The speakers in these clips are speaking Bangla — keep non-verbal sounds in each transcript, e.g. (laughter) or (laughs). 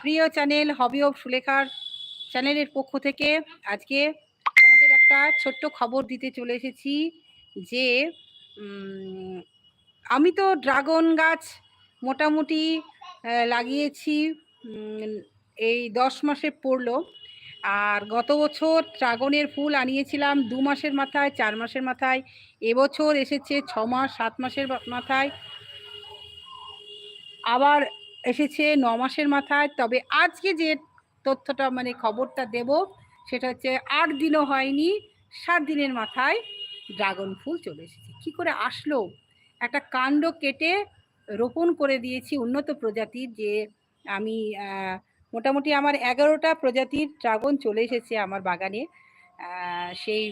প্রিয় চ্যানেল হবি অফ সুলেখার চ্যানেলের পক্ষ থেকে আজকে তোমাদের একটা ছোট্ট খবর দিতে চলে এসেছি যে আমি তো ড্রাগন গাছ মোটামুটি লাগিয়েছি এই দশ মাসে পড়ল। আর গত বছর ড্রাগনের ফুল আনিয়েছিলাম দু মাসের মাথায়, চার মাসের মাথায়। এবছর এসেছে ছ মাস, সাত মাসের মাথায়। আবার এসেছে ন মাসের মাথায়। তবে আজকে যে তথ্যটা মানে খবরটা দেব, সেটা হচ্ছে আট দিনও হয়নি, সাত দিনের মাথায় ড্রাগন ফুল চলে এসেছে। কী করে আসলো? একটা কাণ্ড কেটে রোপণ করে দিয়েছি উন্নত প্রজাতির যে আমি মোটামুটি আমার এগারোটা প্রজাতির ড্রাগন চলে এসেছে আমার বাগানে। সেই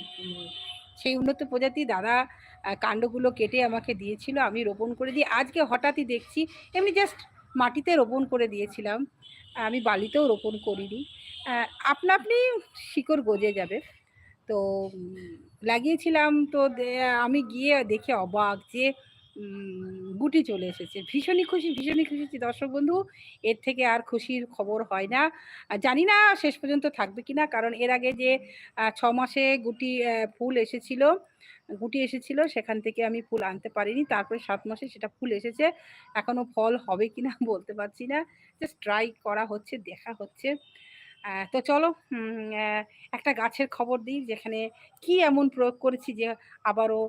সেই উন্নত প্রজাতি দাদা কাণ্ডগুলো কেটে আমাকে দিয়েছিল। আমি রোপণ করে দিয়ে আজকে হঠাৎই দেখছি, এমনি জাস্ট মাটিতে রোপণ করে দিয়েছিলাম। আমি বালিতেও রোপণ করিনি। আপনা আপনি শিকড় গজে যাবে। তো লাগিয়েছিলাম তো আমি গিয়ে দেখে অবাক যে গুটি চলে এসেছে। ভীষণই খুশি ভীষণই খুশি দর্শক বন্ধু, এর থেকে আর খুশির খবর হয় না। জানি না শেষ পর্যন্ত থাকবে কি না কারণ এর আগে যে ছ মাসে গুটি ফুল এসেছিল, গুটি এসেছিল, সেখান থেকে আমি ফুল আনতে পারিনি। তারপরে সাত মাসে সেটা ফুল এসেছে। এখনও ফল হবে কি না (laughs) বলতে পারছি না। জাস্ট ট্রাই করা হচ্ছে, দেখা হচ্ছে। তো চলো একটা গাছের খবর দিই, যেখানে কি এমন প্রয়োগ করেছি যে, আবারও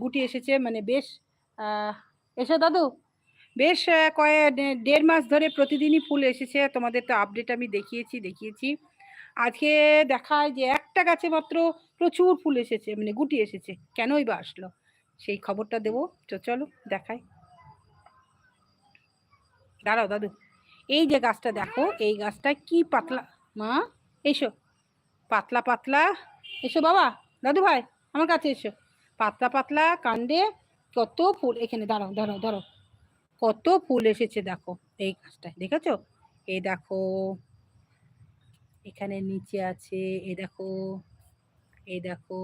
গুটি এসেছে মানে বেশ এসো দাদু। বেশ কয়ে দেড় মাস ধরে প্রতিদিনই ফুল এসেছে, তোমাদের তো আপডেট আমি দেখিয়েছি দেখিয়েছি। আজকে দেখায় যে একটা গাছে মাত্র প্রচুর ফুল এসেছে মানে গুটি এসেছে, কেনই বা আসলো? সেই খবরটা দেবো, তো চলো, দেখাই। দাঁড়াও দাদু, এই যে গাছটা দেখো, এই গাছটা কি পাতলা, মা, এসো। পাতলা পাতলা, এসো বাবা দাদু ভাই আমার কাছে এসো। পাতলা পাতলা কাণ্ডে কত ফুল, এখানে দাঁড়াও দাঁড়াও দাঁড়াও। কত ফুল এসেছে দেখো এই গাছটায়, দেখেছ? এই দেখো, এখানে নিচে আছে, এই দেখো এই দেখো,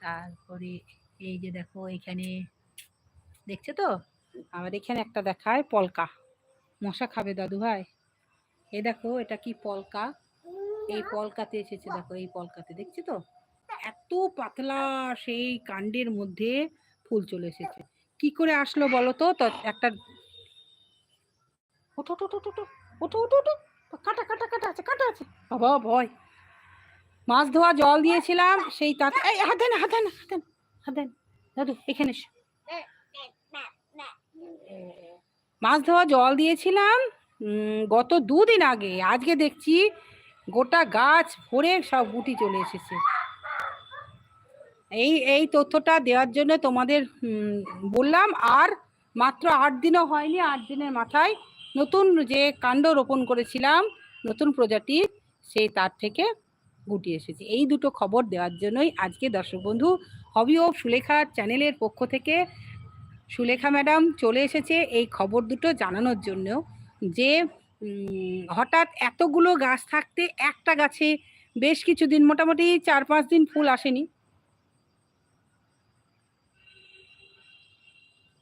তারপরে এই যে দেখো, এখানে দেখছ তো? আবার এখানে একটা দেখায় পলকা। মশা খাবে দাদু ভাই। এই দেখো, এটা কি পলকা? এই পলকাতে এসেছে, দেখো, এই পলকাতে, দেখছ তো? এত পাতলা সেই কাণ্ডের মধ্যে ফুল চলে এসেছে। কি করে আসলো বলো তো একটা ওঠো ওঠো ওঠো ওঠো ওঠো ওঠো কাটা কাটা কাটা আছে কাটা আছে। বাবা, ভয়। মাছ ধোয়া জল দিয়েছিলাম, সেই তাতে এই, হাত দেন হাত দেন হাত দেন হাত দাদু, এখানে এসো। মাছ ধোয়া জল দিয়েছিলাম গত দুদিন আগে। আজকে দেখছি গোটা গাছ ভরে সব গুটি চলে এসেছে। এই এই তথ্যটা দেওয়ার জন্য তোমাদের বললাম, আর মাত্র আট দিনও হয়নি, আট দিনের মাথায় নতুন যে কাণ্ড রোপণ করেছিলাম, নতুন প্রজাতির সেই তার থেকে গুটি এসেছে। এই দুটো খবর দেওয়ার জন্যই আজকে দর্শক বন্ধু, হবি ও সুলেখার চ্যানেলের পক্ষ থেকে সুলেখা ম্যাডাম চলে এসেছে এই খবর দুটো জানানোর জন্য যে হঠাৎ এতগুলো গাছ থাকতে একটা গাছে বেশ কিছুদিন, মোটামুটি চার পাঁচ দিন ফুল আসেনি।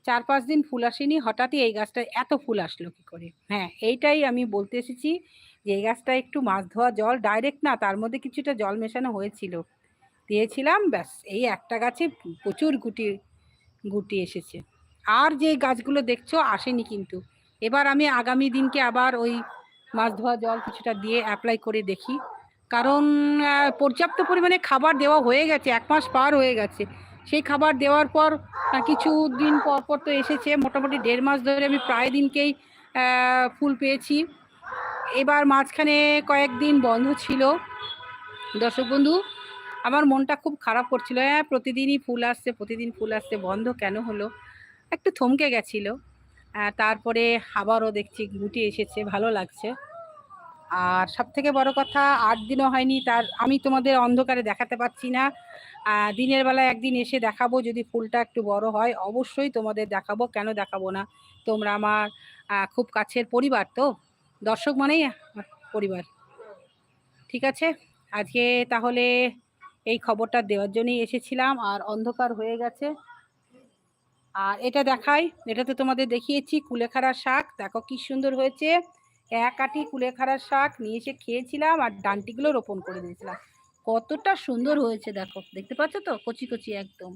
চার পাঁচ দিন ফুল আসেনি, হঠাৎই এই গাছটা এত ফুল আসলো কি করে? হ্যাঁ এইটাই আমি বলতে এসেছি যে এই গাছটা একটু মাছ ধোয়া জল, ডাইরেক্ট না, তার মধ্যে কিছুটা জল মেশানো হয়েছিল। দিয়েছিলাম, ব্যাস, এই একটা গাছে প্রচুর গুটি গুটি এসেছে। আর যে গাছগুলো দেখছ আসেনি কিন্তু। এবার আমি আগামী দিনকে আবার ওই মাছ ধোয়া জল কিছুটা দিয়ে অ্যাপ্লাই করে দেখি। কারণ পর্যাপ্ত পরিমাণে খাবার দেওয়া হয়ে গেছে, এক মাস পার হয়ে গেছে। সেই খাবার দেওয়ার পর কিছু দিন পর পর তো এসেছে। মোটামুটি দেড় মাস ধরে আমি প্রায় দিনকেই ফুল পেয়েছি। এবার মাঝখানে কয়েকদিন বন্ধ ছিল। দর্শক বন্ধু, আমার মনটা খুব খারাপ করছিল। হ্যাঁ প্রতিদিনই ফুল আসছে, প্রতিদিন ফুল আসছে, বন্ধ কেন হলো? একটু থমকে গেছিল। তারপরে আবারও দেখছি গুটি এসেছে, ভালো লাগছে। আর সব থেকে বড় কথা, আট দিনও হয়নি তার, আমি তোমাদের অন্ধকারে দেখাতে পাচ্ছি না। দিনের বেলা একদিন এসে দেখাবো যদি ফুলটা একটু বড় হয়, অবশ্যই তোমাদের দেখাবো। কেন দেখাবো না? তোমরা আমার খুব কাছের পরিবার তো? দর্শক মানেই পরিবার। ঠিক আছে? আজকে তাহলে এই খবরটা দেওয়ার জন্যই এসেছিলাম, আর অন্ধকার হয়ে গেছে। আর এটা দেখাই, এটা তো তোমাদের দেখিয়েছি কুলেখাড়া শাক। দেখো কি সুন্দর হয়েছে। এক আটি কুলেখাড়া শাক নিয়ে এসে খেয়েছিলাম আর ডান্টিগুলো রোপণ করে দিয়েছিলাম। কতটা সুন্দর হয়েছে দেখো, দেখতে পাচ্ছ তো? কচি কচি একদম।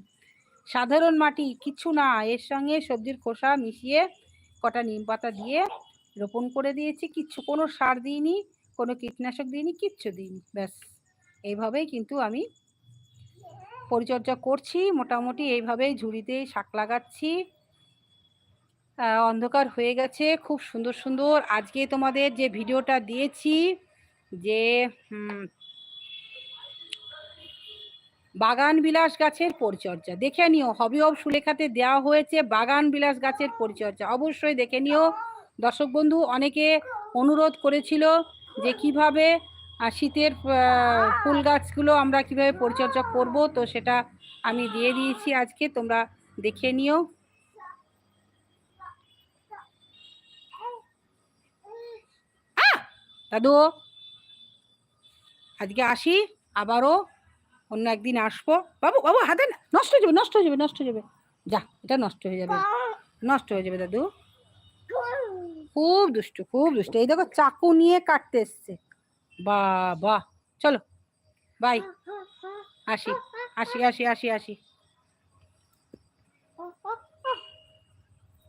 সাধারণ মাটি, কিছু না, এর সঙ্গে সবজির খোসা মিশিয়ে কটা নিম পাতা দিয়ে রোপণ করে দিয়েছি। কিচ্ছু কোনো সার দিইনি, কোনো কীটনাশক দিইনি, কিচ্ছু দিইনি, ব্যাস। এইভাবেই কিন্তু আমি পরিচর্যা করছি। মোটামুটি এইভাবেই ঝুড়িতেই শাক লাগাচ্ছি। অন্ধকার হয়ে গেছে। খুব সুন্দর সুন্দর। আজকে তোমাদের যে ভিডিওটা দিয়েছি যে বাগান বিলাস গাছের পরিচর্যা। দেখে নিও, হবি অব সুলেখাতে দেওয়া হয়েছে বাগান বিলাস গাছের পরিচর্যা। অবশ্যই দেখে নিও। দর্শক বন্ধু, অনেকে অনুরোধ করেছিল যে কীভাবে শীতের ফুল গাছগুলো আমরা কীভাবে পরিচর্যা করব, তো সেটা আমি দিয়ে দিয়েছি আজকে। তোমরা দেখে নিও। দাদু, আজকে আসি, আবারও অন্য একদিন আসব। বাবু বাবু, হাতে নষ্ট হয়ে যাবে, নষ্ট হয়ে যাবে, নষ্ট হয়ে যাবে। যা, এটা নষ্ট হয়ে যাবে, নষ্ট হয়ে যাবে দাদু। খুব দুষ্টু খুব দুষ্টু। এই দেখো, চাকু নিয়ে কাটতে এসছে। বাহ। চলো, বাই। আসি আসি আসি আসি আসি।